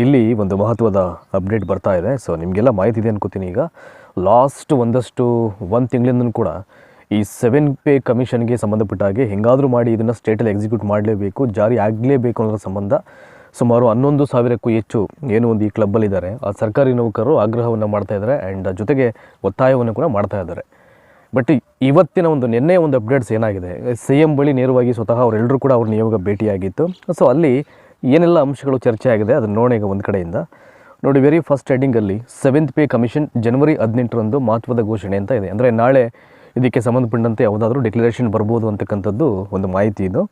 ಇಲ್ಲಿ ಒಂದು ಮಹತ್ವದ ಅಪ್ಡೇಟ್ ಬರ್ತಾ ಇದೆ. ಸೊ ನಿಮಗೆಲ್ಲ ಮಾಹಿತಿ ಇದೆ ಅನ್ಕೋತೀನಿ ಈಗ. ಲಾಸ್ಟ್ ಒಂದಷ್ಟು, ಒಂದು ತಿಂಗಳಿಂದನೂ ಕೂಡ ಈ ಸೆವೆನ್ ಪೇ ಕಮಿಷನ್ಗೆ ಸಂಬಂಧಪಟ್ಟ ಹಾಗೆ ಹೆಂಗಾದರೂ ಮಾಡಿ ಇದನ್ನು ಸ್ಟೇಟಲ್ಲಿ ಎಕ್ಸಿಕ್ಯೂಟ್ ಮಾಡಲೇಬೇಕು, ಜಾರಿ ಆಗಲೇಬೇಕು ಅನ್ನೋದ್ರ ಸಂಬಂಧ ಸುಮಾರು ಹನ್ನೊಂದು ಸಾವಿರಕ್ಕೂ ಹೆಚ್ಚು ಏನು ಒಂದು ಈ ಕ್ಲಬ್ಬಲ್ಲಿದ್ದಾರೆ ಆ ಸರ್ಕಾರಿ ನೌಕರರು ಆಗ್ರಹವನ್ನು ಮಾಡ್ತಾ ಇದ್ದಾರೆ ಆ್ಯಂಡ್ ಜೊತೆಗೆ ಒತ್ತಾಯವನ್ನು ಕೂಡ ಮಾಡ್ತಾ ಇದ್ದಾರೆ. ಬಟ್ ಇವತ್ತಿನ ಒಂದು ನಿನ್ನೆ ಒಂದು ಅಪ್ಡೇಟ್ಸ್ ಏನಾಗಿದೆ? ಸಿ ಎಂ ಬಳಿ ನೇರವಾಗಿ ಸ್ವತಃ ಅವರೆಲ್ಲರೂ ಕೂಡ ಅವ್ರ ನಿಯೋಗ ಭೇಟಿಯಾಗಿತ್ತು. ಸೊ ಅಲ್ಲಿ ಏನೆಲ್ಲ ಅಂಶಗಳು ಚರ್ಚೆ ಆಗಿದೆ ಅದನ್ನು ನೋಡೋಣ ಈಗ ಒಂದು ಕಡೆಯಿಂದ. ನೋಡಿ ವೆರಿ ಫಸ್ಟ್ ಹೆಡಿಂಗಲ್ಲಿ ಸೆವೆಂತ್ ಪೇ ಕಮಿಷನ್ ಜನವರಿ ಹದಿನೆಂಟರಂದು ಮಹತ್ವದ ಘೋಷಣೆ ಅಂತ ಇದೆ. ಅಂದರೆ ನಾಳೆ ಇದಕ್ಕೆ ಸಂಬಂಧಪಟ್ಟಂತೆ ಯಾವುದಾದ್ರೂ ಡಿಕ್ಲರೇಷನ್ ಬರ್ಬೋದು ಅಂತಕ್ಕಂಥದ್ದು ಒಂದು ಮಾಹಿತಿ ಇದು.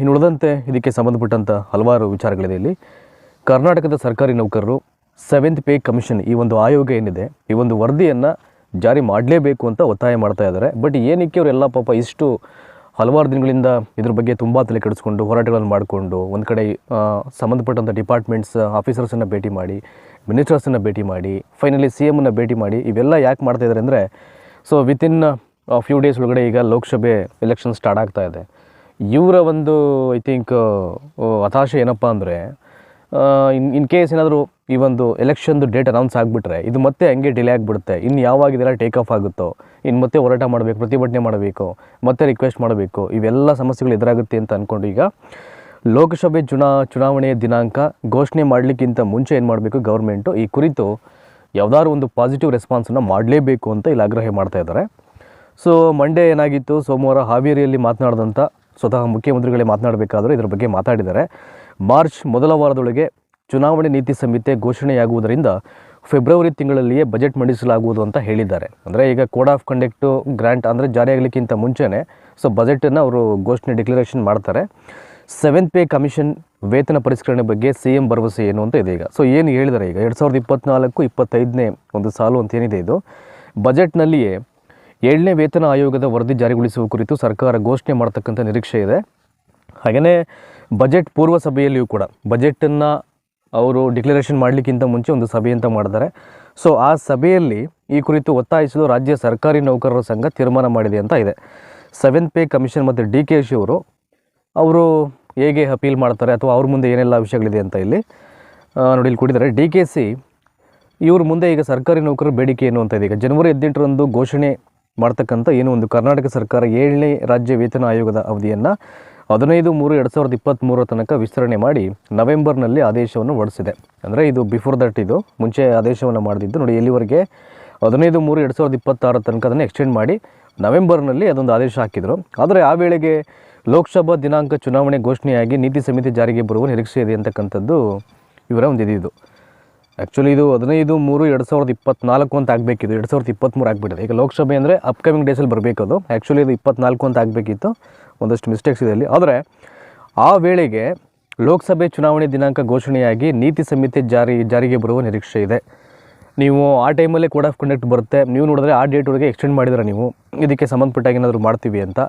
ಇನ್ನು ಉಳಿದಂತೆ ಇದಕ್ಕೆ ಸಂಬಂಧಪಟ್ಟಂಥ ಹಲವಾರು ವಿಚಾರಗಳಿದೆ ಇಲ್ಲಿ. ಕರ್ನಾಟಕದ ಸರ್ಕಾರಿ ನೌಕರರು ಸೆವೆಂತ್ ಪೇ ಕಮಿಷನ್ ಈ ಒಂದು ಆಯೋಗ ಏನಿದೆ, ಈ ಒಂದು ವರದಿಯನ್ನು ಜಾರಿ ಮಾಡಲೇಬೇಕು ಅಂತ ಒತ್ತಾಯ ಮಾಡ್ತಾ ಇದ್ದಾರೆ. ಬಟ್ ಏನಕ್ಕೆ ಅವರೆಲ್ಲ ಪಾಪ ಇಷ್ಟು ಹಲವಾರು ದಿನಗಳಿಂದ ಇದ್ರ ಬಗ್ಗೆ ತುಂಬ ತಲೆ ಕೆಡಿಸ್ಕೊಂಡು ಹೋರಾಟಗಳನ್ನು ಮಾಡಿಕೊಂಡು ಒಂದು ಕಡೆ ಸಂಬಂಧಪಟ್ಟಂಥ ಡಿಪಾರ್ಟ್ಮೆಂಟ್ಸ್ ಆಫೀಸರ್ಸನ್ನು ಭೇಟಿ ಮಾಡಿ ಮಿನಿಸ್ಟರ್ಸನ್ನು ಭೇಟಿ ಮಾಡಿ ಫೈನಲಿ ಸಿ ಎಮ್ಮನ್ನು ಭೇಟಿ ಮಾಡಿ, ಇವೆಲ್ಲ ಯಾಕೆ ಮಾಡ್ತಾ ಇದ್ದಾರೆ ಅಂದರೆ ಸೊ ವಿತಿನ್ ಫ್ಯೂ ಡೇಸ್ ಒಳಗಡೆ ಈಗ ಲೋಕಸಭೆ ಎಲೆಕ್ಷನ್ ಸ್ಟಾರ್ಟ್ ಆಗ್ತಾ ಇದೆ. ಇವರ ಒಂದು ಐ ಥಿಂಕ್ ಹತಾಶೆ ಏನಪ್ಪ ಅಂದರೆ ಇನ್ ಇನ್ ಕೇಸ್ ಏನಾದರೂ ಈ ಒಂದು ಎಲೆಕ್ಷನ್ದು ಡೇಟ್ ಅನೌನ್ಸ್ ಆಗಿಬಿಟ್ರೆ ಇದು ಮತ್ತೆ ಹಂಗೆ ಡಿಲೇ ಆಗಿಬಿಡುತ್ತೆ. ಇನ್ನು ಯಾವಾಗ ಇದೆಲ್ಲ ಟೇಕ್ ಆಫ್ ಆಗುತ್ತೋ ಇನ್ನು ಮತ್ತೆ ಹೋರಾಟ ಮಾಡಬೇಕು, ಪ್ರತಿಭಟನೆ ಮಾಡಬೇಕು, ಮತ್ತೆ ರಿಕ್ವೆಸ್ಟ್ ಮಾಡಬೇಕು, ಇವೆಲ್ಲ ಸಮಸ್ಯೆಗಳು ಎದುರಾಗುತ್ತೆ ಅಂತ ಅಂದ್ಕೊಂಡು ಈಗ ಲೋಕಸಭೆ ಚುನಾ, ಚುನಾವಣೆಯ ದಿನಾಂಕ ಘೋಷಣೆ ಮಾಡಲಿಕ್ಕಿಂತ ಮುಂಚೆ ಏನು ಮಾಡಬೇಕು ಗೌರ್ಮೆಂಟು ಈ ಕುರಿತು ಯಾವುದಾದ್ರು ಒಂದು ಪಾಸಿಟಿವ್ ರೆಸ್ಪಾನ್ಸನ್ನು ಮಾಡಲೇಬೇಕು ಅಂತ ಇಲ್ಲಿ ಆಗ್ರಹ ಮಾಡ್ತಾ ಇದ್ದಾರೆ. ಸೊ ಮಂಡೇ ಏನಾಗಿತ್ತು? ಸೋಮವಾರ ಹಾವೇರಿಯಲ್ಲಿ ಮಾತನಾಡಿದಂಥ ಸ್ವತಃ ಮುಖ್ಯಮಂತ್ರಿಗಳೇ ಮಾತನಾಡಬೇಕಾದ್ರೆ ಇದರ ಬಗ್ಗೆ ಮಾತಾಡಿದ್ದಾರೆ. ಮಾರ್ಚ್ ಮೊದಲ ವಾರದೊಳಗೆ ಚುನಾವಣೆ ನೀತಿ ಸಂಹಿತೆ ಘೋಷಣೆಯಾಗುವುದರಿಂದ ಫೆಬ್ರವರಿ ತಿಂಗಳಲ್ಲಿಯೇ ಬಜೆಟ್ ಮಂಡಿಸಲಾಗುವುದು ಅಂತ ಹೇಳಿದ್ದಾರೆ. ಅಂದರೆ ಈಗ ಕೋಡ್ ಆಫ್ ಕಂಡಕ್ಟು ಗ್ರ್ಯಾಂಟ್ ಅಂದರೆ ಜಾರಿಯಾಗಲಿಕ್ಕಿಂತ ಮುಂಚೆನೇ ಸೊ ಬಜೆಟನ್ನು ಅವರು ಘೋಷಣೆ, ಡಿಕ್ಲರೇಷನ್ ಮಾಡ್ತಾರೆ. ಸೆವೆಂತ್ ಪೇ ಕಮಿಷನ್ ವೇತನ ಪರಿಷ್ಕರಣೆ ಬಗ್ಗೆ ಸಿ ಎಂ ಭರವಸೆ ಏನು ಅಂತ ಇದೆ ಈಗ. ಸೊ ಏನು ಹೇಳಿದ್ದಾರೆ ಈಗ? ಎರಡು ಸಾವಿರದ ಇಪ್ಪತ್ನಾಲ್ಕು, ಇಪ್ಪತ್ತೈದನೇ ಒಂದು ಸಾಲು ಅಂತ ಏನಿದೆ ಇದು? ಬಜೆಟ್ನಲ್ಲಿಯೇ ಏಳನೇ ವೇತನ ಆಯೋಗದ ವರದಿ ಜಾರಿಗೊಳಿಸುವ ಕುರಿತು ಸರ್ಕಾರ ಘೋಷಣೆ ಮಾಡತಕ್ಕಂಥ ನಿರೀಕ್ಷೆ ಇದೆ. ಹಾಗೆಯೇ ಬಜೆಟ್ ಪೂರ್ವ ಸಭೆಯಲ್ಲಿಯೂ ಕೂಡ, ಬಜೆಟನ್ನು ಅವರು ಡಿಕ್ಲರೇಷನ್ ಮಾಡಲಿಕ್ಕಿಂತ ಮುಂಚೆ ಒಂದು ಸಭೆ ಅಂತ ಮಾಡಿದ್ದಾರೆ ಸೊ ಆ ಸಭೆಯಲ್ಲಿ ಈ ಕುರಿತು ಒತ್ತಾಯಿಸಲು ರಾಜ್ಯ ಸರ್ಕಾರಿ ನೌಕರರ ಸಂಘ ತೀರ್ಮಾನ ಮಾಡಿದೆ ಅಂತ ಇದೆ. ಸೆವೆಂತ್ ಪೇ ಕಮಿಷನ್ ಮತ್ತು ಡಿ ಕೆ ಶಿ ಅವರು ಅವರು ಹೇಗೆ ಅಪೀಲ್ ಮಾಡ್ತಾರೆ ಅಥವಾ ಅವ್ರ ಮುಂದೆ ಏನೆಲ್ಲ ವಿಷಯಗಳಿದೆ ಅಂತ ಇಲ್ಲಿ ನೋಡಿ ಇಲ್ಲಿ ಕೊಟ್ಟಿದ್ದಾರೆ ಡಿ ಕೆ ಸಿ ಇವ್ರ ಮುಂದೆ ಈಗ ಸರ್ಕಾರಿ ನೌಕರರ ಬೇಡಿಕೆ ಏನು ಅಂತ ಇದೆ. ಈಗ ಜನವರಿ ಹದಿನೆಂಟರಂದು ಘೋಷಣೆ ಮಾಡ್ತಕ್ಕಂಥ ಏನು ಒಂದು ಕರ್ನಾಟಕ ಸರ್ಕಾರ ಏಳನೇ ರಾಜ್ಯ ವೇತನ ಆಯೋಗದ ಅವಧಿಯನ್ನು ಹದಿನೈದು ಮೂರು ಎರಡು ಸಾವಿರದ ಇಪ್ಪತ್ತ್ಮೂರರ ತನಕ ವಿಸ್ತರಣೆ ಮಾಡಿ ನವೆಂಬರ್ನಲ್ಲಿ ಆದೇಶವನ್ನು ಹೊರಡಿಸಿದೆ. ಅಂದರೆ ಇದು ಬಿಫೋರ್ ದಟ್ ಇದು ಮುಂಚೆ ಆದೇಶವನ್ನು ಮಾಡಿದ್ದು ನೋಡಿ ಎಲ್ಲಿವರೆಗೆ ಹದಿನೈದು ಮೂರು ಎರಡು ಸಾವಿರದ ಇಪ್ಪತ್ತಾರ ತನಕ ಅದನ್ನು ಎಕ್ಸ್ಟೆಂಡ್ ಮಾಡಿ ನವೆಂಬರ್ನಲ್ಲಿ ಅದೊಂದು ಆದೇಶ ಹಾಕಿದರು. ಆದರೆ ಆ ವೇಳೆಗೆ ಲೋಕಸಭಾ ದಿನಾಂಕ ಚುನಾವಣೆ ಘೋಷಣೆಯಾಗಿ ನೀತಿ ಸಮಿತಿ ಜಾರಿಗೆ ಬರುವ ನಿರೀಕ್ಷೆ ಇದೆ ಅಂತಕ್ಕಂಥದ್ದು ಇವರ ಒಂದು ಇದಿದು ಆ್ಯಕ್ಚುಲಿ ಇದು ಹದಿನೈದು, ಮೂರು, ಎರಡು ಸಾವಿರದ ಇಪ್ಪತ್ನಾಲ್ಕು ಅಂತ ಆಗಬೇಕಿತ್ತು. ಎರಡು ಸಾವಿರದ ಇಪ್ಪತ್ತ್ಮೂರು ಆಗಿಬಿಟ್ಟಿದೆ. ಈಗ ಲೋಕಸಭೆ ಅಂದರೆ ಅಪ್ಕಮಿಂಗ್ ಡೇಸಲ್ಲಿ ಬರಬೇಕು ಅದು ಆ್ಯಕ್ಚುಲಿ ಇದು ಇಪ್ಪತ್ನಾಲ್ಕು ಅಂತ ಆಗಬೇಕಿತ್ತು. ಒಂದಷ್ಟು ಮಿಸ್ಟೇಕ್ಸ್ ಇದೆ ಅಲ್ಲಿ. ಆದರೆ, ಆ ವೇಳೆಗೆ ಲೋಕಸಭೆ ಚುನಾವಣೆ ದಿನಾಂಕ ಘೋಷಣೆಯಾಗಿ ನೀತಿ ಸಂಹಿತೆ ಜಾರಿ, ಜಾರಿಗೆ ಬರುವ ನಿರೀಕ್ಷೆ ಇದೆ. ನೀವು ಆ ಟೈಮಲ್ಲೇ ಕೋಡ್ ಆಫ್ ಕಂಡಕ್ಟ್ ಬರುತ್ತೆ. ನೀವು ನೋಡಿದ್ರೆ ಆ ಡೇಟ್ವರೆಗೆ ಎಕ್ಸ್ಟೆಂಡ್ ಮಾಡಿದ್ರೆ ನೀವು ಇದಕ್ಕೆ ಸಂಬಂಧಪಟ್ಟಾಗಿ ಏನಾದರೂ ಮಾಡ್ತೀವಿ ಅಂತ.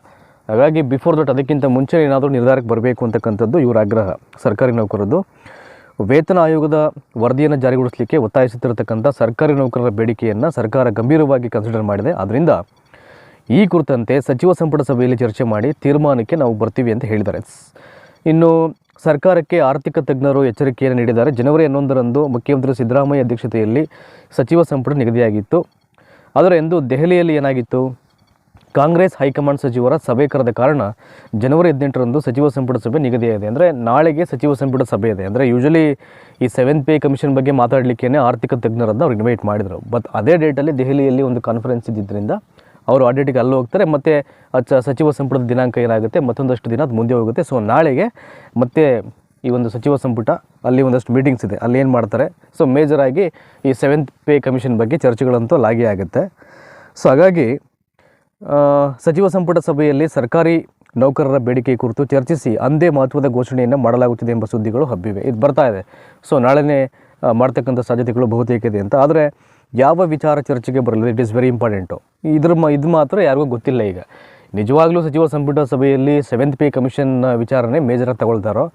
ಹಾಗಾಗಿ ಬಿಫೋರ್ ದಟ್ ಅದಕ್ಕಿಂತ ಮುಂಚೆ ಏನಾದರೂ ನಿರ್ಧಾರಕ್ಕೆ ಬರಬೇಕು ಅಂತಕ್ಕಂಥದ್ದು ಇವರ ಆಗ್ರಹ. ಸರ್ಕಾರಿ ನೌಕರದ್ದು. ವೇತನ ಆಯೋಗದ ವರದಿಯನ್ನು ಜಾರಿಗೊಳಿಸಲಿಕ್ಕೆ ಒತ್ತಾಯಿಸುತ್ತಿರತಕ್ಕಂಥ ಸರ್ಕಾರಿ ನೌಕರರ ಬೇಡಿಕೆಯನ್ನು ಸರ್ಕಾರ ಗಂಭೀರವಾಗಿ ಕನ್ಸಿಡರ್ ಮಾಡಿದೆ. ಆದ್ದರಿಂದ ಈ ಕುರಿತಂತೆ ಸಚಿವ ಸಂಪುಟ ಸಭೆಯಲ್ಲಿ ಚರ್ಚೆ ಮಾಡಿ ತೀರ್ಮಾನಕ್ಕೆ ನಾವು ಬರ್ತೀವಿ ಅಂತ ಹೇಳಿದ್ದಾರೆ. ಇನ್ನು ಸರ್ಕಾರಕ್ಕೆ ಆರ್ಥಿಕ ತಜ್ಞರು ಎಚ್ಚರಿಕೆಯನ್ನು ನೀಡಿದ್ದಾರೆ. ಜನವರಿ ಹನ್ನೊಂದರಂದು ಮುಖ್ಯಮಂತ್ರಿ ಸಿದ್ದರಾಮಯ್ಯ ಅಧ್ಯಕ್ಷತೆಯಲ್ಲಿ ಸಚಿವ ಸಂಪುಟ ನಿಗದಿಯಾಗಿತ್ತು. ಆದರೆ ಎಂದು ದೆಹಲಿಯಲ್ಲಿ ಏನಾಗಿತ್ತು? ಕಾಂಗ್ರೆಸ್ ಹೈಕಮಾಂಡ್ ಸಚಿವರ ಸಭೆ ಕರೆದ ಕಾರಣ ಜನವರಿ ಹದಿನೆಂಟರಂದು ಸಚಿವ ಸಂಪುಟ ಸಭೆ ನಿಗದಿಯಾಗಿದೆ. ಅಂದರೆ ನಾಳೆಗೆ ಸಚಿವ ಸಂಪುಟ ಸಭೆ ಇದೆ. ಅಂದರೆ ಯೂಶಲಿ ಈ ಸೆವೆಂತ್ ಪೇ ಕಮಿಷನ್ ಬಗ್ಗೆ ಮಾತಾಡಲಿಕ್ಕೇ ಆರ್ಥಿಕ ತಜ್ಞರನ್ನು ಅವ್ರು ಇನ್ವೈಟ್ ಮಾಡಿದರು. ಬಟ್ ಅದೇ ಡೇಟಲ್ಲಿ ದೆಹಲಿಯಲ್ಲಿ ಒಂದು ಕಾನ್ಫರೆನ್ಸ್ ಇದ್ದಿದ್ದರಿಂದ ಅವರು ಆ ಡೇಟಿಗೆ ಅಲ್ಲಿ ಹೋಗ್ತಾರೆ. ಮತ್ತು ಸಚಿವ ಸಂಪುಟದ ದಿನಾಂಕ ಏನಾಗುತ್ತೆ? ಮತ್ತೊಂದಷ್ಟು ದಿನ ಅದು ಮುಂದೆ ಹೋಗುತ್ತೆ. ಸೊ ನಾಳೆಗೆ ಮತ್ತೆ ಈ ಒಂದು ಸಚಿವ ಸಂಪುಟ ಅಲ್ಲಿ ಒಂದಷ್ಟು ಮೀಟಿಂಗ್ಸ್ ಇದೆ. ಅಲ್ಲಿ ಏನು ಮಾಡ್ತಾರೆ? ಸೊ ಮೇಜರಾಗಿ ಈ ಸೆವೆಂತ್ ಪೇ ಕಮಿಷನ್ ಬಗ್ಗೆ ಚರ್ಚೆಗಳಂತೂ ಲಾಗಿ ಆಗುತ್ತೆ ಸೊ ಹಾಗಾಗಿ ಸಚಿವ ಸಂಪುಟ ಸಭೆಯಲ್ಲಿ ಸರ್ಕಾರಿ ನೌಕರರ ಬೇಡಿಕೆ ಕುರಿತು ಚರ್ಚಿಸಿ ಅಂದೇ ಮಹತ್ವದ ಘೋಷಣೆಯನ್ನು ಮಾಡಲಾಗುತ್ತಿದೆ ಎಂಬ ಸುದ್ದಿಗಳು ಹಬ್ಬಿವೆ. ಇದು ಬರ್ತಾ ಇದೆ. ಸೊ ನಾಳೆನೇ ಮಾಡ್ತಕ್ಕಂಥ ಸಾಧ್ಯತೆಗಳು ಬಹುತೇಕ ಇದೆ ಅಂತ. ಆದರೆ, ಯಾವ ವಿಚಾರ ಚರ್ಚೆಗೆ ಬರಲಿದೆ ಇಟ್ ಈಸ್ ವೆರಿ ಇಂಪಾರ್ಟೆಂಟು ಇದ್ರ ಮ, ಇದು ಮಾತ್ರ ಯಾರಿಗೂ ಗೊತ್ತಿಲ್ಲ ಈಗ. ನಿಜವಾಗ್ಲೂ ಸಚಿವ ಸಂಪುಟ ಸಭೆಯಲ್ಲಿ ಸೆವೆಂತ್ ಪೇ ಕಮಿಷನ್ ವಿಚಾರನೇ ಮೇಜರಾಗಿ ತಗೊಳ್ತಾರೋ,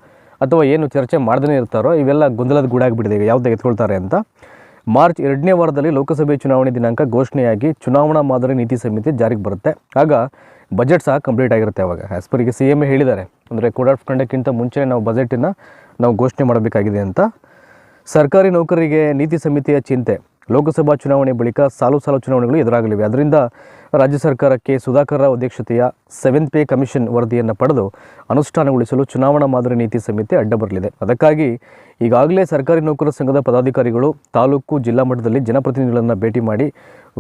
ಅಥವಾ ಏನು ಚರ್ಚೆ ಮಾಡ್ದೇ ಇರ್ತಾರೋ, ಇವೆಲ್ಲ ಗೊಂದಲದ ಗೂಡಾಗಿಬಿಟ್ಟಿದೆ ಈಗ. ಯಾವ್ದು ತೆಗೆದುಕೊಳ್ತಾರೆ ಅಂತ. ಮಾರ್ಚ್ ಎರಡನೇ ವಾರದಲ್ಲಿ ಲೋಕಸಭೆ ಚುನಾವಣೆ ದಿನಾಂಕ ಘೋಷಣೆಯಾಗಿ ಚುನಾವಣಾ ಮಾದರಿ ನೀತಿ ಸಮಿತಿ ಜಾರಿಗೆ ಬರುತ್ತೆ. ಆಗ ಬಜೆಟ್ ಸಹ ಕಂಪ್ಲೀಟ್ ಆಗಿರುತ್ತೆ ಅವಾಗ. ಆ್ಯಸ್ ಪರ್ ಸಿ ಎಂ ಹೇಳಿದ್ದಾರೆ. ಅಂದರೆ ಕೋಡ್ ಕಂಡಕ್ಕಿಂತ ಮುಂಚೆ ನಾವು ಬಜೆಟನ್ನು ನಾವು ಘೋಷಣೆ ಮಾಡಬೇಕಾಗಿದೆ ಅಂತ ಸರ್ಕಾರಿ ನೌಕರರಿಗೆ ನೀತಿ ಸಮಿತಿಯ ಚಿಂತೆ. ಲೋಕಸಭಾ ಚುನಾವಣೆ ಬಳಿಕ ಸಾಲು ಸಾಲು ಚುನಾವಣೆಗಳು ಎದುರಾಗಲಿವೆ. ಅದರಿಂದ ರಾಜ್ಯ ಸರ್ಕಾರಕ್ಕೆ ಸುಧಾಕರ್ ರಾವ್ ಅಧ್ಯಕ್ಷತೆಯ ಸೆವೆಂತ್ ಪೇ ಕಮಿಷನ್ ವರದಿಯನ್ನು ಪಡೆದು ಅನುಷ್ಠಾನಗೊಳಿಸಲು ಚುನಾವಣಾ ಮಾದರಿ ನೀತಿ ಸಮಿತಿ ಅಡ್ಡ ಬರಲಿದೆ. ಅದಕ್ಕಾಗಿ ಈಗಾಗಲೇ ಸರ್ಕಾರಿ ನೌಕರರ ಸಂಘದ ಪದಾಧಿಕಾರಿಗಳು ತಾಲೂಕು ಜಿಲ್ಲಾ ಮಟ್ಟದಲ್ಲಿ ಜನಪ್ರತಿನಿಧಿಗಳನ್ನು ಭೇಟಿ ಮಾಡಿ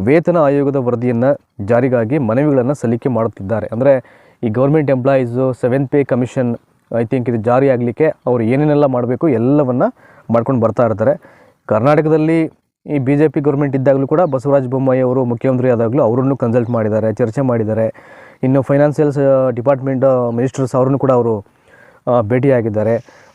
ವೇತನ ಆಯೋಗದ ವರದಿಯನ್ನು ಜಾರಿಗಾಗಿ ಮನವಿಗಳನ್ನು ಸಲ್ಲಿಕೆ ಮಾಡುತ್ತಿದ್ದಾರೆ. ಅಂದರೆ ಈ government employees seventh pay commission I think ಇದು ಜಾರಿ ಆಗಲಿಕ್ಕೆ ಅವರು ಏನೇನೆಲ್ಲ ಮಾಡಬೇಕು ಎಲ್ಲವನ್ನು ಮಾಡ್ಕೊಂಡು ಬರ್ತಾ ಇರ್ತಾರೆ. ಕರ್ನಾಟಕದಲ್ಲಿ ಈ ಬಿ ಜೆ ಪಿ ಗೌರ್ಮೆಂಟ್ ಇದ್ದಾಗಲೂ ಕೂಡ ಬಸವರಾಜ ಬೊಮ್ಮಾಯಿ ಅವರು ಮುಖ್ಯಮಂತ್ರಿ ಆದಾಗಲೂ ಅವರನ್ನು ಕನ್ಸಲ್ಟ್ ಮಾಡಿದ್ದಾರೆ, ಚರ್ಚೆ ಮಾಡಿದ್ದಾರೆ. ಇನ್ನು ಫೈನಾನ್ಷಿಯಲ್ಸ್ ಡಿಪಾರ್ಟ್ಮೆಂಟ್ ಮಿನಿಸ್ಟರ್ಸ್ ಅವರನ್ನು ಕೂಡ ಅವರು ಭೇಟಿಯಾಗಿದ್ದಾರೆ.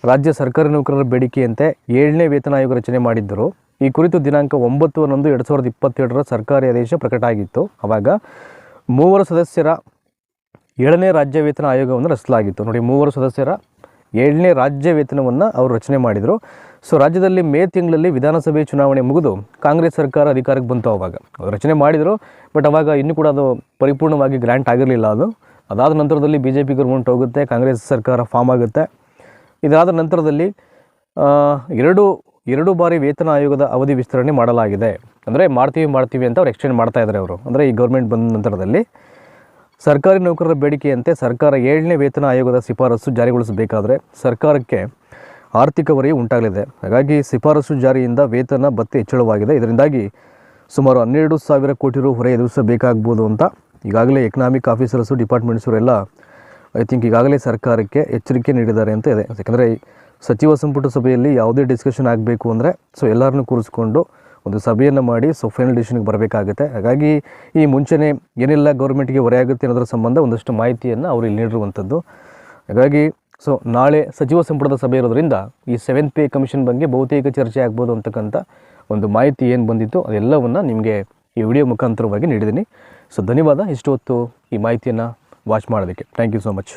ರಾಜ್ಯ ಸರ್ಕಾರಿ ನೌಕರರ ಬೇಡಿಕೆಯಂತೆ ಏಳನೇ ವೇತನ ಆಯೋಗ ರಚನೆ ಮಾಡಿದ್ದರು. ಈ ಕುರಿತು ದಿನಾಂಕ ಒಂಬತ್ತು ಹನ್ನೊಂದು ಎರಡು ಸಾವಿರದ ಇಪ್ಪತ್ತೆರಡರ ಸರ್ಕಾರಿ ಆದೇಶ ಪ್ರಕಟ ಆಗಿತ್ತು. ಆವಾಗ ಮೂವರು ಸದಸ್ಯರ ಏಳನೇ ರಾಜ್ಯ ವೇತನ ಆಯೋಗವನ್ನು ರಚಿಸಲಾಗಿತ್ತು. ನೋಡಿ, ಮೂವರು ಸದಸ್ಯರ ಏಳನೇ ರಾಜ್ಯ ವೇತನವನ್ನು ಅವರು ರಚನೆ ಮಾಡಿದರು. ಸೊ ರಾಜ್ಯದಲ್ಲಿ ಮೇ ತಿಂಗಳಲ್ಲಿ ವಿಧಾನಸಭೆ ಚುನಾವಣೆ ಮುಗಿದು ಕಾಂಗ್ರೆಸ್ ಸರ್ಕಾರ ಅಧಿಕಾರಕ್ಕೆ ಬಂತು ಅವಾಗ. ಅವರು ರಚನೆ ಮಾಡಿದರು ಬಟ್ ಅವಾಗ ಇನ್ನೂ ಕೂಡ ಅದು ಪರಿಪೂರ್ಣವಾಗಿ ಗ್ರ್ಯಾಂಟ್ ಆಗಿರಲಿಲ್ಲ ಅದು. ಅದಾದ ನಂತರದಲ್ಲಿ ಬಿ ಜೆ ಪಿ ಗೌರ್ಮೆಂಟ್ ಹೋಗುತ್ತೆ, ಕಾಂಗ್ರೆಸ್ ಸರ್ಕಾರ ಫಾರ್ಮ್ ಆಗುತ್ತೆ. ಇದಾದ ನಂತರದಲ್ಲಿ ಎರಡು ಎರಡು ಬಾರಿ ವೇತನ ಆಯೋಗದ ಅವಧಿ ವಿಸ್ತರಣೆ ಮಾಡಲಾಗಿದೆ. ಅಂದರೆ, ಮಾಡ್ತೀವಿ ಮಾಡ್ತೀವಿ ಅಂತ ಅವ್ರು ಎಕ್ಸ್ಟೆಂಡ್ ಮಾಡ್ತಾ ಇದ್ದಾರೆ ಅವರು. ಅಂದರೆ, ಈ ಗೌರ್ಮೆಂಟ್ ಬಂದ ನಂತರದಲ್ಲಿ. ಸರ್ಕಾರಿ ನೌಕರರ ಬೇಡಿಕೆಯಂತೆ ಸರ್ಕಾರ ಏಳನೇ ವೇತನ ಆಯೋಗದ ಶಿಫಾರಸು ಜಾರಿಗೊಳಿಸಬೇಕಾದರೆ ಸರ್ಕಾರಕ್ಕೆ ಆರ್ಥಿಕ ಹೊರೆ ಉಂಟಾಗಲಿದೆ. ಹಾಗಾಗಿ ಶಿಫಾರಸು ಜಾರಿಯಿಂದ ವೇತನ ಭತ್ತೆ ಹೆಚ್ಚಳವಾಗಿದೆ. ಇದರಿಂದಾಗಿ ಸುಮಾರು ಹನ್ನೆರಡು ಸಾವಿರ ಕೋಟಿ ರು ಹೊರೆ ಎದುರಿಸಬೇಕಾಗ್ಬೋದು ಅಂತ ಈಗಾಗಲೇ ಎಕನಾಮಿಕ್ ಆಫೀಸರ್ಸು ಡಿಪಾರ್ಟ್ಮೆಂಟ್ಸು ಎಲ್ಲ ಐ ಥಿಂಕ್ ಈಗಾಗಲೇ ಸರ್ಕಾರಕ್ಕೆ ಎಚ್ಚರಿಕೆ ನೀಡಿದ್ದಾರೆ ಅಂತ ಇದೆ. ಯಾಕಂದರೆ ಸಚಿವ ಸಂಪುಟ ಸಭೆಯಲ್ಲಿ ಯಾವುದೇ ಡಿಸ್ಕಷನ್ ಆಗಬೇಕು ಅಂದರೆ ಸೊ ಎಲ್ಲರನ್ನೂ ಕೂರಿಸ್ಕೊಂಡು ಒಂದು ಸಭೆಯನ್ನು ಮಾಡಿ ಸೊ ಫೈನಲ್ ಡಿಸಿಷನ್ಗೆ ಬರಬೇಕಾಗುತ್ತೆ. ಹಾಗಾಗಿ ಈ ಮುಂಚೆನೇ ಏನೆಲ್ಲ ಗೌರ್ಮೆಂಟ್ಗೆ ಹೊರೆ ಆಗುತ್ತೆ ಅನ್ನೋದ್ರ ಸಂಬಂಧ ಒಂದಷ್ಟು ಮಾಹಿತಿಯನ್ನು ಅವರು ಇಲ್ಲಿ ನೀಡಿರುವಂಥದ್ದು. ಹಾಗಾಗಿ ಸೊ ನಾಳೆ ಸಚಿವ ಸಂಪುಟದ ಸಭೆ ಇರೋದ್ರಿಂದ ಈ ಸೆವೆಂತ್ ಪೇ ಕಮಿಷನ್ ಬಗ್ಗೆ ಬಹುತೇಕ ಚರ್ಚೆ ಆಗ್ಬೋದು ಅಂತಕ್ಕಂಥ ಒಂದು ಮಾಹಿತಿ ಏನು ಬಂದಿತ್ತು, ಅದೆಲ್ಲವನ್ನು ನಿಮಗೆ ಈ ವಿಡಿಯೋ ಮುಖಾಂತರವಾಗಿ ನೀಡಿದ್ದೀನಿ. ಸೊ ಧನ್ಯವಾದ ಇಷ್ಟು ಹೊತ್ತು ಈ ಮಾಹಿತಿಯನ್ನು ವಾಚ್ ಮಾಡೋದಕ್ಕೆ. Thank you so much